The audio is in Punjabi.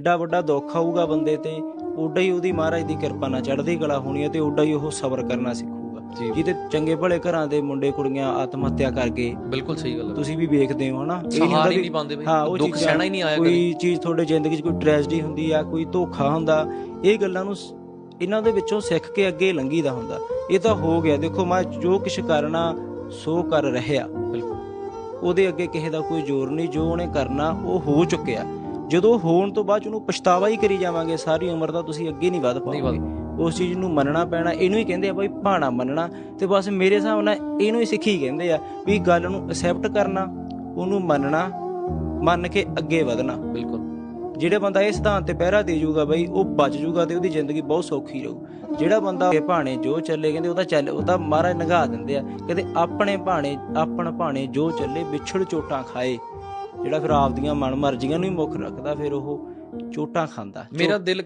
ਐਡਾ ਵੱਡਾ ਦੁੱਖ ਆਊਗਾ ਬੰਦੇ ਤੇ ਓਡਾ ਹੀ ਉਹਦੀ ਮਹਾਰਾਜ ਦੀ ਕਿਰਪਾ ਨਾਲ ਚੜ੍ਹਦੀ ਕਲਾ ਹੋਣੀ ਹੈ ਤੇ ਓਡਾ ਹੀ ਉਹ ਸਬਰ ਕਰਨਾ ਸਿੱਖੂਗਾ। ਜਿਹਦੇ ਚੰਗੇ ਭਲੇ ਘਰਾਂ ਦੇ ਮੁੰਡੇ ਕੁੜੀਆਂ ਆਤਮ ਹੱਤਿਆ ਕਰ ਗਏ ਬਿਲਕੁਲ ਸਹੀ ਗੱਲ ਹੈ। ਤੁਸੀਂ ਵੀ ਵੇਖਦੇ ਹੋ ਹਨਾ? ਇਹ ਹੁੰਦਾ ਵੀ- ਹਾਂ ਉਹ ਦੁੱਖ ਸਹਿਣਾ ਹੀ ਨਹੀਂ ਆਇਆ ਕੋਈ ਚੀਜ਼ ਤੁਹਾਡੇ ਜ਼ਿੰਦਗੀ 'ਚ ਕੋਈ ਟ੍ਰੈਜਡੀ ਹੁੰਦੀ ਆ ਕੋਈ ਧੋਖਾ ਹੁੰਦਾ ਇਹ ਗੱਲਾਂ ਨੂੰ ਇਹਨਾਂ ਦੇ ਵਿੱਚੋਂ ਸਿੱਖ ਕੇ ਅੱਗੇ ਲੰਘੀਦਾ ਹੁੰਦਾ। ਇਹ ਤਾਂ ਹੋ ਗਿਆ। ਦੇਖੋ ਮੈਂ ਜੋ ਕੁਛ ਕਰਨਾ ਸੋ ਕਰ ਰਹਿਆ ਬਿਲਕੁਲ। ਉਹਦੇ ਅੱਗੇ ਕਿਸੇ ਦਾ ਕੋਈ ਜ਼ੋਰ ਨਹੀਂ ਜੋ ਉਹਨੇ ਕਰਨਾ ਉਹ ਹੋ ਚੁੱਕਿਆ। ਜਦੋਂ ਹੋਣ ਤੋਂ ਬਾਅਦ ਉਹਨੂੰ ਪਛਤਾਵਾ ਹੀ ਕਰੀ ਜਾਵਾਂਗੇ ਸਾਰੀ ਉਮਰ ਦਾ ਤੁਸੀਂ ਅੱਗੇ ਨਹੀਂ ਵਧ ਪਾਓਗੇ। ਉਸ ਚੀਜ਼ ਨੂੰ ਮੰਨਣਾ ਪੈਣਾ ਇਹਨੂੰ ਹੀ ਕਹਿੰਦੇ ਆ ਬਾਈ ਭਾਣਾ ਮੰਨਣਾ ਤੇ ਬਸ ਮੇਰੇ ਹਿਸਾਬ ਨਾਲ ਇਹਨੂੰ ਹੀ ਸਿੱਖੀ ਕਹਿੰਦੇ ਆ ਵੀ ਗੱਲ ਨੂੰ ਐਕਸੈਪਟ ਕਰਨਾ ਉਹਨੂੰ ਮੰਨਣਾ ਮੰਨ ਕੇ ਅੱਗੇ ਵਧਣਾ। ਬਿਲਕੁਲ। ਜਿਹੜੇ ਬੰਦਾ ਇਹ ਸਿਧਾਂਤ ਤੇ ਪਹਿਰਾ ਦੇ ਜਾਊਗਾ ਬਈ ਉਹ ਬਚ ਜਾਊਗਾ ਤੇ ਉਹਦੀ ਜ਼ਿੰਦਗੀ ਬਹੁਤ ਸੌਖੀ ਰਹੂ। ਜਿਹੜਾ ਬੰਦਾ ਇਹ ਭਾਣੇ ਜੋ ਚੱਲੇ ਕਹਿੰਦੇ ਉਹਦਾ ਚੱਲ ਉਹ ਤਾਂ ਮਹਾਰਾਜ ਨਗਾ ਦਿੰਦੇ ਆ ਕਹਿੰਦੇ ਆਪਣੇ ਭਾਣੇ ਆਪਣ ਭਾਣੇ ਜੋ ਚੱਲੇ ਵਿਛੜ ਚੋਟਾਂ ਖਾਏ। ਜਿਹੜਾ ਫਿਰ ਆਪਦੀਆਂ ਮਨ ਮਰਜ਼ੀਆਂ ਨੂੰ ਹੀ ਮੁੱਖ ਰੱਖਦਾ ਫਿਰ ਉਹ ਚੋਟਾਂ ਖਾਂਦਾ। ਮੇਰਾ ਦਿਲ